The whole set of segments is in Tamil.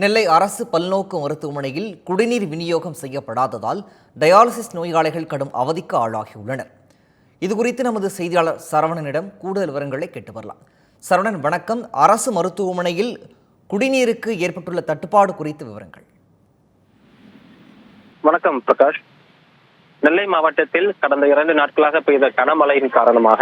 நெல்லை அரசு பல்நோக்கு மருத்துவமனையில் குடிநீர் விநியோகம் செய்யப்படாததால் டயாலிசிஸ் நோயாளிகள் கடும் அவதிக்கு ஆளாகியுள்ளனர். இது குறித்து நமது செய்தியாளர் சரவணனிடம் கூடுதல் விவரங்களை கேட்டு வரலாம். சரவணன் வணக்கம். அரசு மருத்துவமனையில் குடிநீருக்கு ஏற்பட்டுள்ள தட்டுப்பாடு குறித்த விவரங்கள். வணக்கம் பிரகாஷ். நெல்லை மாவட்டத்தில் கடந்த இரண்டு நாட்களாக பெய்த கனமழையின் காரணமாக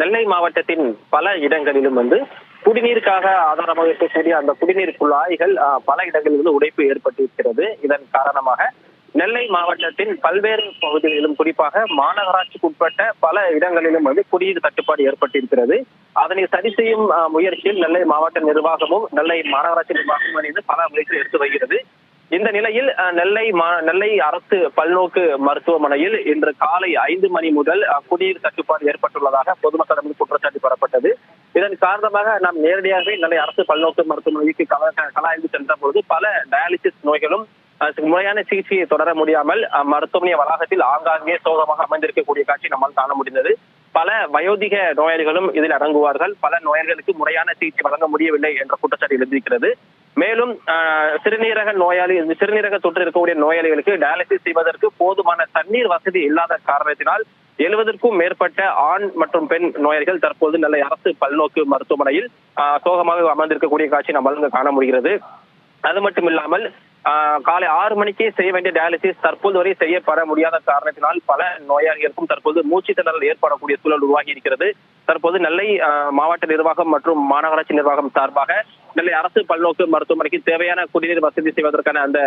நெல்லை மாவட்டத்தின் பல இடங்களிலும் வந்து குடிநீருக்காக ஆதாரமாக இருக்கக்கூடிய அந்த குடிநீர் குழாய்கள் பல இடங்களில் உடைப்பு ஏற்பட்டிருக்கிறது. இதன் காரணமாக நெல்லை மாவட்டத்தின் பல்வேறு பகுதிகளிலும் குறிப்பாக மாநகராட்சிக்கு உட்பட்ட பல இடங்களிலும் வந்து குடிநீர் தட்டுப்பாடு ஏற்பட்டிருக்கிறது. அதனை சரி செய்யும் முயற்சியில் நெல்லை மாவட்ட நிர்வாகமும் நெல்லை மாநகராட்சி நிர்வாகமும் இணைந்து பல முயற்சிகள் எடுத்து வருகிறது. இந்த நிலையில் நெல்லை மா- நெல்லை அரசு பல்நோக்கு மருத்துவமனையில் இன்று காலை ஐந்து மணி முதல் குடிநீர் தட்டுப்பாடு ஏற்பட்டுள்ளதாக பொதுமக்களிடம் குற்றச்சாட்டு பெறப்பட்டது இதன் காரணமாக நாம் நேரடியாகவே நல்ல அரசு பல்நோக்கு மருத்துவமனைக்கு கல- கலாய்ந்து சென்ற பொழுது பல டயாலிசிஸ் நோய்களும் முறையான சிகிச்சையை தொடர முடியாமல் மருத்துவமனை வளாகத்தில் ஆங்காங்கே சோகமாக அமைந்திருக்கக்கூடிய காட்சி நம்மால் காண முடிந்தது. பல வயோதிக நோயாளிகளும் இதில் அடங்குவார்கள். பல நோயாளிகளுக்கு முறையான சிகிச்சை வழங்க முடியவில்லை என்ற குற்றச்சாட்டு எழுந்திருக்கிறது. மேலும் சிறுநீரக நோயாளி சிறுநீரக தொற்று இருக்கக்கூடிய நோயாளிகளுக்கு டயாலிசிஸ் செய்வதற்கு போதுமான தண்ணீர் வசதி இல்லாத காரணத்தினால் எழுபதற்கும் மேற்பட்ட ஆண் மற்றும் பெண் நோயாளிகள் தற்போது நல்ல அரசு பல்நோக்கு மருத்துவமனையில் ஆஹ், சோகமாக அமர்ந்திருக்கக்கூடிய காட்சி நம்மால் இங்கு காண முடிகிறது. அது மட்டும் இல்லாமல் ஆஹ், காலை ஆறு மணிக்கே செய்ய வேண்டிய டயாலிசிஸ் தற்போது வரை செய்யப்பட முடியாத காரணத்தினால் பல நோயாளிகளுக்கும் தற்போது மூச்சு திணறல் ஏற்படக்கூடிய சூழல் உருவாகி இருக்கிறது. தற்போது நெல்லை மாவட்ட நிர்வாகம் மற்றும் மாநகராட்சி நிர்வாகம் சார்பாக நெல்லை அரசு பல்நோக்கு மருத்துவமனைக்கு தேவையான குடிநீர் வசதி செய்வதற்கான அந்த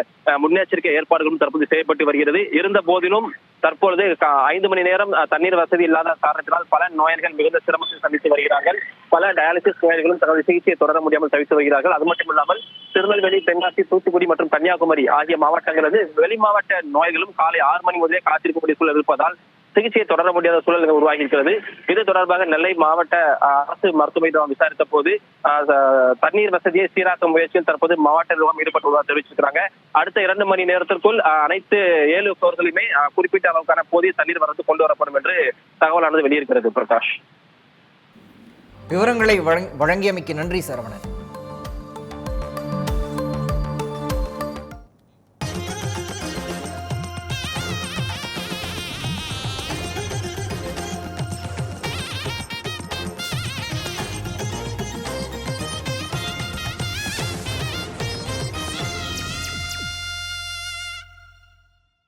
முன்னெச்சரிக்கை ஏற்பாடுகளும் தற்போது செய்யப்பட்டு வருகிறது. இருந்த போதிலும் தற்பொழுது ஐந்து மணி நேரம் தண்ணீர் வசதி இல்லாத காரணத்தினால் பல நோயாளிகள் மிகுந்த சிரமத்தை சந்தித்து வருகிறார்கள். பல டயாலிசிஸ் நோயாளிகளும் தனது சிகிச்சையை தொடர முடியாமல் தவித்து வருகிறார்கள். அது மட்டும் இல்லாமல் திருநெல்வேலி தென்காசி தூத்துக்குடி மற்றும் கன்னியாகுமரி ஆகிய மாவட்டங்களது வெளி மாவட்ட நோய்களும் காலை ஆறு மணி முதலே காத்திருக்கக்கூடிய சூழல் இருப்பதால் சிகிச்சையை தொடர முடியாத சூழல் உருவாகி இருக்கிறது. இது தொடர்பாக நெல்லை மாவட்ட அரசு மருத்துவமனை விசாரித்த போது தண்ணீர் வசதியை சீராக்கும் முயற்சியில் தற்போது மாவட்ட நிர்வாகம் ஈடுபட்டுள்ளதாக தெரிவிச்சிருக்காங்க அடுத்த இரண்டு மணி நேரத்திற்குள் அனைத்து ஏழு ஃப்ளோர்களுமே குறிப்பிட்ட அளவுக்கான போதிய தண்ணீர் வரத்து கொண்டு வரப்படும் என்று தகவலானது வெளியிருக்கிறது பிரகாஷ். விவரங்களை வழங்கியமைக்கு நன்றி சரவணன்.